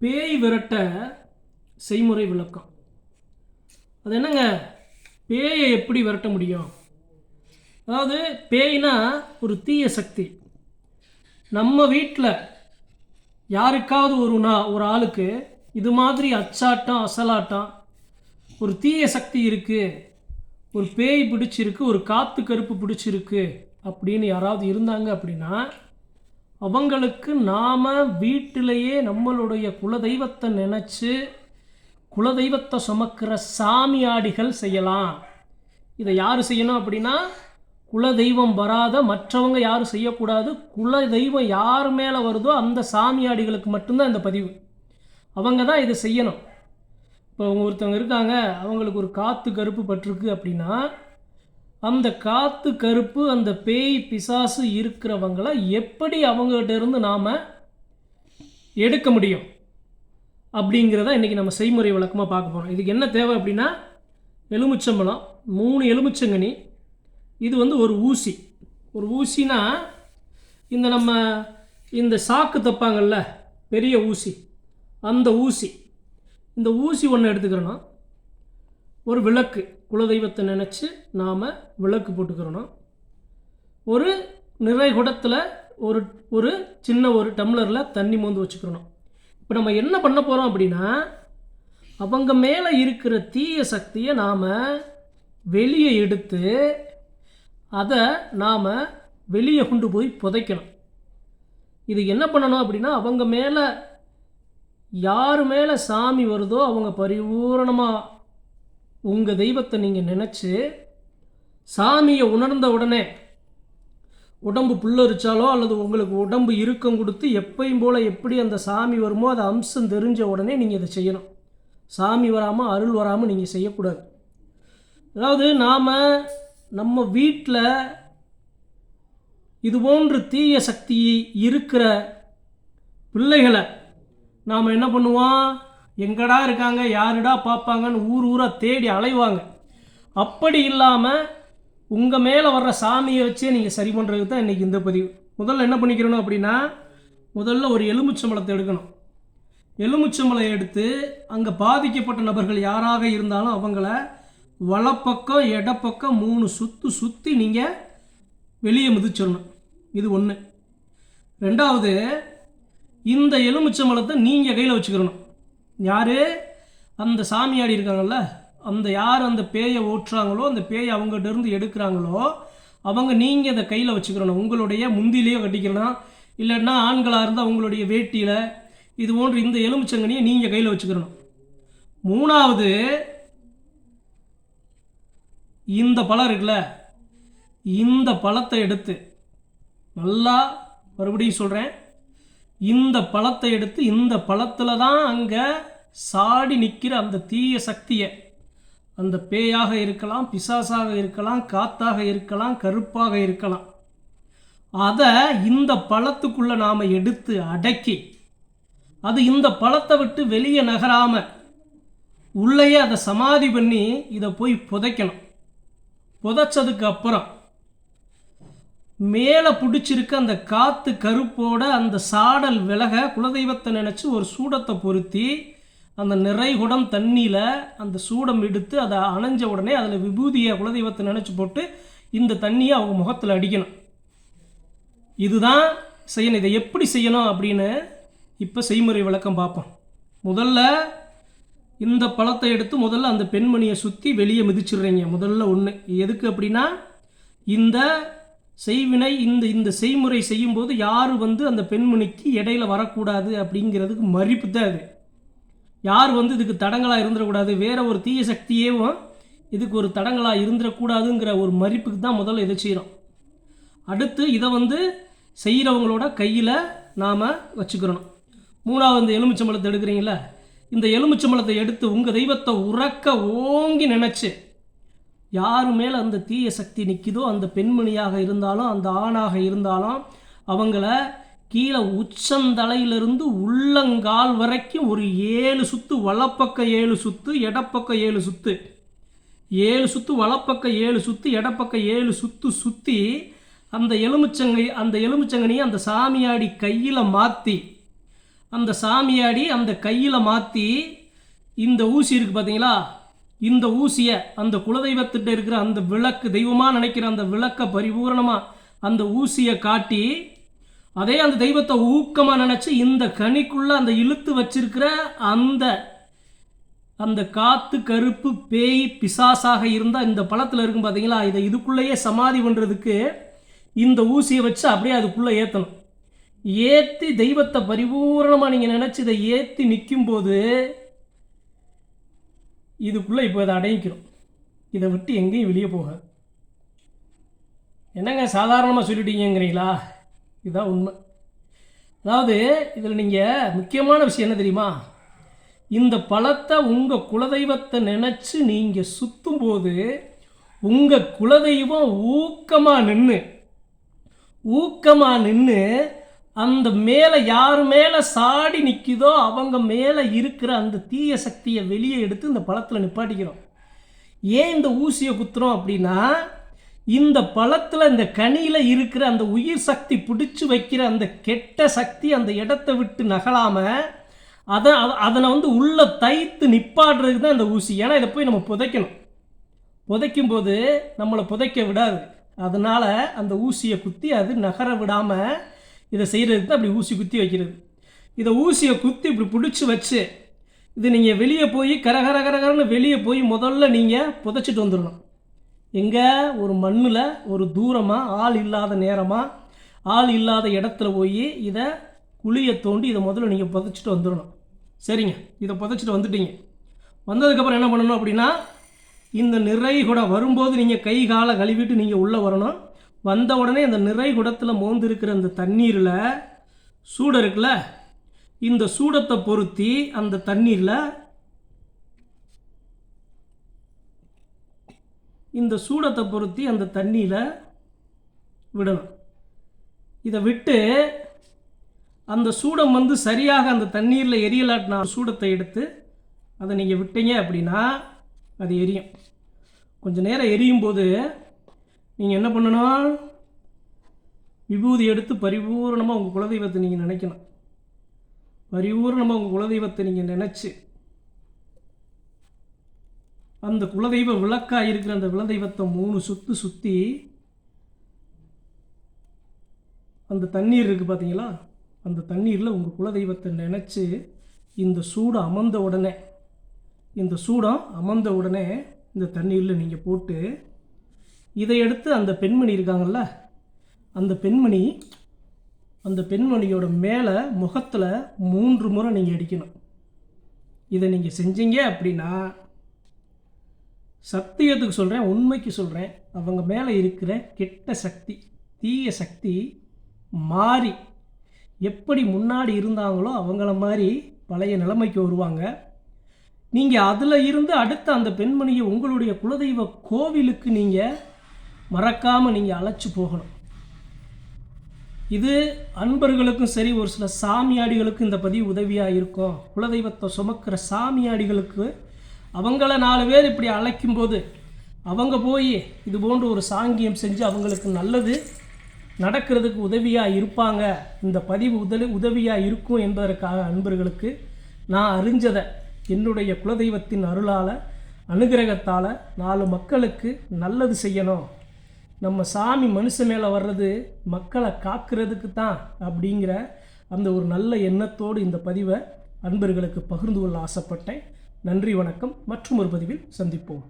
பேய் விரட்ட செய்முறை விளக்கம். அது என்னங்க? பேயை எப்படி விரட்ட முடியும்? அதாவது பேய்னா ஒரு தீய சக்தி. நம்ம வீட்டில் யாருக்காவது ஒரு நா ஒரு ஆளுக்கு இது மாதிரி அச்சாட்டம் அசலாட்டம் ஒரு தீய சக்தி இருக்குது ஒரு பேய் பிடிச்சிருக்கு ஒரு காத்து கருப்பு பிடிச்சிருக்கு அப்படின்னு யாராவது இருந்தாங்க அப்படின்னா அவங்களுக்கு நாம் வீட்டிலேயே நம்மளுடைய குலதெய்வத்தை நினச்சி குலதெய்வத்தை சுமக்கிற சாமியாடிகள் செய்யலாம். இதை யார் செய்யணும் அப்படின்னா குலதெய்வம் வராத மற்றவங்க யாரும் செய்யக்கூடாது குலதெய்வம் யார் மேலே வருதோ அந்த சாமியாடிகளுக்கு மட்டும்தான் இந்த பதிவு. அவங்க தான் இதை செய்யணும். இப்போ அவங்க ஒருத்தவங்க இருக்காங்க அவங்களுக்கு ஒரு காற்று கருப்பு பட்டிருக்கு அப்படின்னா அந்த காற்று கருப்பு அந்த பேய் பிசாசு இருக்கிறவங்கள எப்படி அவங்ககிட்ட இருந்து நாம் எடுக்க முடியும்? அப்படிங்கிறத இன்றைக்கி நம்ம செய்முறை விளக்கமாக பார்க்க போகிறோம் இதுக்கு என்ன தேவை அப்படின்னா எலுமிச்சம்பழம் மூணு எலுமிச்சங்கனி இது வந்து ஒரு ஊசி. ஒரு ஊசினா இந்த நம்ம இந்த சாக்கு தப்பாங்கள்ல பெரிய ஊசி அந்த ஊசி. இந்த ஊசி ஒன்று எடுத்துக்கிறோன்னா ஒரு விளக்கு. குலதெய்வத்தை நினச்சி நாம் விளக்கு போட்டுக்கிறணும். ஒரு நிறை குடத்தில் ஒரு ஒரு சின்ன ஒரு டம்ளரில் தண்ணி மோந்து வச்சுக்கிறணும். இப்போ நம்ம என்ன பண்ண போகிறோம் அப்படின்னா அவங்க மேலே இருக்கிற தீய சக்தியை நாம் வெளியே எடுத்து அதை நாம் வெளியே கொண்டு போய் புதைக்கணும். இது என்ன பண்ணணும் அப்படின்னா அவங்க மேலே யார் மேலே சாமி வருதோ அவங்க பரிபூரணமாக உங்கள் தெய்வத்தை நீங்கள் நினச்சி சாமியை உணர்ந்த உடனே உடம்பு புல்லரிச்சாலோ அல்லது உங்களுக்கு உடம்பு இறுக்கம் கொடுத்து எப்பயும் போல் எப்படி அந்த சாமி வருமோ அது அம்சம் தெரிஞ்ச உடனே நீங்கள் இதை செய்யணும். சாமி வராமல் அருள் வராமல் நீங்கள் செய்யக்கூடாது. அதாவது நாம் நம்ம வீட்டில் இது போன்று தீய சக்தி இருக்கிற பிள்ளைகளை நாம் என்ன பண்ணுவோம்? எங்கடா இருக்காங்க யாருடா பார்ப்பாங்கன்னு ஊர் ஊராக தேடி அலைவாங்க. அப்படி இல்லாமல் உங்கள் மேலே வர்ற சாமியை வச்சே நீங்கள் சரி பண்ணுறதுக்கு தான் இன்றைக்கி இந்த பதிவு. முதல்ல என்ன பண்ணிக்கிறணும் அப்படின்னா முதல்ல ஒரு எலுமிச்சம்பழத்தை எடுக்கணும். எலுமிச்சம்பழம் எடுத்து அங்கே பாதிக்கப்பட்ட நபர்கள் யாராக இருந்தாலும் அவங்கள வலப்பக்கம் இடப்பக்கம் மூணு சுற்று சுற்றி நீங்கள் வெளியே மிதிச்சிடணும். இது ஒன்று ரெண்டாவது இந்த எலுமிச்சம்பழத்தை நீங்கள் கையில் வச்சுக்கிறணும் யார்? அந்த சாமியாடி இருக்காங்கல்ல? அந்த யார் அந்த பேயை ஓட்டுறாங்களோ அந்த பேயை அவங்ககிட்ட இருந்து எடுக்கிறாங்களோ அவங்க நீங்கள் அதை கையில் வச்சுக்கிறணும் உங்களுடைய முந்திலேயே கட்டிக்கலாம் இல்லைன்னா ஆண்களாக இருந்தால் உங்களுடைய வேட்டியில் இது போன்று இந்த எலுமிச்சங்கனியை நீங்கள் கையில் வச்சுக்கிறணும் மூணாவது இந்த பழம் இருக்குல்ல இந்த பழத்தை எடுத்து நல்லா மறுபடியும் சொல்கிறேன் இந்த பழத்தை எடுத்து இந்த பழத்தில் தான் அங்கே சாடி நிற்கிற அந்த தீய சக்தியை. அந்த பேயாக இருக்கலாம் பிசாசாக இருக்கலாம் காத்தாக இருக்கலாம் கருப்பாக இருக்கலாம். அதை இந்த பழத்துக்குள்ளே நாம் எடுத்து அடக்கி அது இந்த பழத்தை விட்டு வெளியே நகராமல் உள்ளேயே அதை சமாதி பண்ணி இதை போய் புதைக்கணும். புதைச்சதுக்கு அப்புறம் மேலே பிடிச்சிருக்க அந்த காற்று கருப்போட அந்த சாடல் விலக குலதெய்வத்தை நினச்சி ஒரு சூடத்தை பொருத்தி அந்த நிறைகுடம் தண்ணியில் அந்த சூடம் எடுத்து அதை அணைஞ்ச உடனே அதில் விபூதியை குலதெய்வத்தை நினச்சி போட்டு இந்த தண்ணியை அவங்க முகத்தில் அடிக்கணும். இதுதான் செய்யணும். இதை எப்படி செய்யணும் அப்படின்னு இப்போ செய்முறை விளக்கம் பார்ப்போம். முதல்ல இந்த பழத்தை எடுத்து முதல்ல அந்த பெண்மணியை சுற்றி வெளியே மிதிச்சிடுறீங்க. முதல்ல ஒன்று எதுக்கு அப்படின்னா இந்த செய்வினை இந்த இந்த செய்முறை செய்யும்போது யார் வந்து அந்த பெண்மணிக்கு இடையில வரக்கூடாது அப்படிங்கிறதுக்கு மறிப்பு தான் அது. யார் வந்து இதுக்கு தடங்களாக இருந்துடக்கூடாது வேற ஒரு தீய சக்தியேவும் இதுக்கு ஒரு தடங்களாக இருந்துடக்கூடாதுங்கிற ஒரு மறிப்புக்கு தான் முதல்ல இதை செய்கிறோம் அடுத்து இதை வந்து செய்கிறவங்களோட கையில் நாம் வச்சுக்கிறணும். மூணாவது இந்த எலுமிச்சம்பழத்தை எடுக்கிறீங்களா இந்த எலுமிச்சம்பழத்தை எடுத்து உங்கள் தெய்வத்தை உறக்க ஓங்கி நினச்சி யார் மேலே அந்த தீய சக்தி நிற்கிதோ அந்த பெண்மணியாக இருந்தாலும் அந்த ஆணாக இருந்தாலும் அவங்கள கீழே உச்சந்தலையிலிருந்து உள்ளங்கால் வரைக்கும் ஒரு ஏழு சுத்து வலப்பக்கம் ஏழு சுத்து இடப்பக்கம் ஏழு சுத்து. ஏழு சுத்து வலப்பக்கம் ஏழு சுத்து இடப்பக்கம் ஏழு சுத்து சுற்றி அந்த எலுமிச்சங்கை அந்த எலுமிச்சங்கனியை அந்த சாமியாடி கையில் மாற்றி அந்த சாமியாடி அந்த கையில் மாற்றி இந்த ஊசி இருக்குது பார்த்தீங்களா இந்த ஊசியை அந்த குலதெய்வத்திட்ட இருக்கிற அந்த விளக்கு தெய்வமாக நினைக்கிற அந்த விளக்கை பரிபூரணமாக அந்த ஊசியை காட்டி அதே அந்த தெய்வத்தை ஊக்கமாக நினச்சி இந்த கனிக்குள்ளே அந்த இழுத்து வச்சிருக்கிற அந்த அந்த காத்து கருப்பு பேய் பிசாசாக இருந்தால் இந்த பழத்தில் இருக்கும் பார்த்தீங்களா இதை இதுக்குள்ளேயே சமாதி பண்ணுறதுக்கு இந்த ஊசியை வச்சு அப்படியே அதுக்குள்ளே ஏற்றணும் ஏற்றி தெய்வத்தை பரிபூரணமாக நீங்கள் நினச்சி இதை ஏற்றி நிற்கும்போது இதுக்குள்ளே இப்போ இதை அடங்கிக்கிறோம். இதை விட்டு எங்கேயும் வெளியே போகாது என்னங்க சாதாரணமாக சொல்லிட்டீங்கிறீங்களா? இதுதான் உண்மை. அதாவது இதில் நீங்கள் முக்கியமான விஷயம் என்ன தெரியுமா? இந்த பழத்தை உங்கள் குலதெய்வத்தை நினச்சி நீங்கள் சுற்றும்போது உங்கள் குலதெய்வம் ஊக்கமாக நின்று ஊக்கமாக நின்று அந்த மேலே யார் மேலே சாடி நிற்குதோ அவங்க மேலே இருக்கிற அந்த தீய சக்தியை வெளியே எடுத்து இந்த பழத்தில் நிப்பாட்டிக்கிறோம். ஏன் இந்த ஊசியை குத்துறோம் அப்படின்னா இந்த பழத்தில் இந்த கனியில் இருக்கிற அந்த உயிர் சக்தி பிடிச்சி வைக்கிற அந்த கெட்ட சக்தி அந்த இடத்த விட்டு நகலாமல் அதை அதனை வந்து உள்ளே தைத்து நிப்பாடுறதுக்கு தான் இந்த ஊசி. ஏன்னா இதை போய் நம்ம புதைக்கணும். புதைக்கும் போது நம்மளை புதைக்க விடாது. அதனால் அந்த ஊசியை குத்தி அது நகர விடாமல் இதை செய்கிறதுக்கு தான் அப்படி ஊசி குத்தி வைக்கிறது. இதை ஊசியை குத்தி இப்படி பிடிச்சி வச்சு இது நீங்கள் வெளியே போய் கரகர கரகரன்னு வெளியே போய் முதல்ல நீங்கள் புதைச்சிட்டு வந்துடணும். எங்கே? ஒரு மண்ணில் ஒரு தூரமாக ஆள் இல்லாத நேரமாக ஆள் இல்லாத இடத்துல போய் இதை குழியை தோண்டி இதை முதல்ல நீங்கள் புதைச்சிட்டு வந்துடணும். சரிங்க? இதை புதைச்சிட்டு வந்துட்டீங்க. வந்ததுக்கப்புறம் என்ன பண்ணணும் அப்படின்னா இந்த நிறை கூட வரும்போது நீங்கள் கை காலை கழுவிட்டு நீங்கள் உள்ளே வரணும். வந்த உடனே அந்த நிறை குடத்தில் மோந்திருக்கிற அந்த தண்ணீரில் சூடு இருக்குல்ல? இந்த சூடத்தை பொருத்தி அந்த தண்ணீரில் இந்த சூடத்தை பொருத்தி அந்த தண்ணியில் விடணும். இதை விட்டு அந்த சூடம் வந்து சரியாக அந்த தண்ணீரில் எரியலாட்டின சூடத்தை எடுத்து அதை நீங்கள் விட்டீங்க அப்படின்னா அது எரியும். கொஞ்சம் நேரம் எரியும் போது நீங்கள் என்ன பண்ணணும்? விபூதி எடுத்து பரிபூரணமாக உங்கள் குலதெய்வத்தை நீங்கள் நினைக்கணும். பரிபூரணமாக உங்கள் குலதெய்வத்தை நீங்கள் நினச்சி அந்த குலதெய்வ விளக்காக இருக்கிற அந்த குலதெய்வத்தை மூணு சுற்று சுற்றி அந்த தண்ணீர் இருக்குது பார்த்தீங்களா அந்த தண்ணீரில் உங்கள் குலதெய்வத்தை நினச்சி இந்த சூடு அமர்ந்த உடனே இந்த சூடம் அமர்ந்த உடனே இந்த தண்ணீரில் நீங்கள் போட்டு இதையடுத்து அந்த பெண்மணி இருக்காங்கல்ல அந்த பெண்மணி அந்த பெண்மணியோட மேலே முகத்தில் மூன்று முறை நீங்கள் அடிக்கணும். இதை நீங்கள் செஞ்சீங்க அப்படின்னா சத்தியத்துக்கு சொல்கிறேன் உண்மைக்கு சொல்கிறேன் அவங்க மேலே இருக்கிற கெட்ட சக்தி தீய சக்தி மாறி எப்படி முன்னாடி இருந்தாங்களோ அவங்கள மாதிரி பழைய நிலைமைக்கு வருவாங்க. நீங்கள் அதில் இருந்து அடுத்த அந்த பெண்மணியை உங்களுடைய குலதெய்வ கோவிலுக்கு நீங்கள் மறக்காமல் நீங்கள் அழைச்சி போகணும். இது அன்பர்களுக்கும் சரி ஒரு சில சாமியாடிகளுக்கும் இந்த பதிவு உதவியாக இருக்கும். குலதெய்வத்தை சுமக்கிற சாமியாடிகளுக்கு அவங்கள நாலு பேர் இப்படி அழைக்கும்போது அவங்க போய் இது போன்ற ஒரு சாங்கியம் செஞ்சு அவங்களுக்கு நல்லது நடக்கிறதுக்கு உதவியாக இருப்பாங்க. இந்த பதிவு உதவி உதவியாக இருக்கும் என்பதற்காக அன்பர்களுக்கு நான் அறிஞ்சதை என்னுடைய குலதெய்வத்தின் அருளால் அனுகிரகத்தால் நாலு மக்களுக்கு நல்லது செய்யணும். நம்ம சாமி மனுஷன் மேலே வர்றது மக்களை காக்கிறதுக்கு தான் அப்படிங்கிற அந்த ஒரு நல்ல எண்ணத்தோடு இந்த பதிவை அன்பர்களுக்கு பகிர்ந்து கொள்ள ஆசைப்பட்டேன். நன்றி வணக்கம். மற்றும் ஒரு பதிவில் சந்திப்போம்.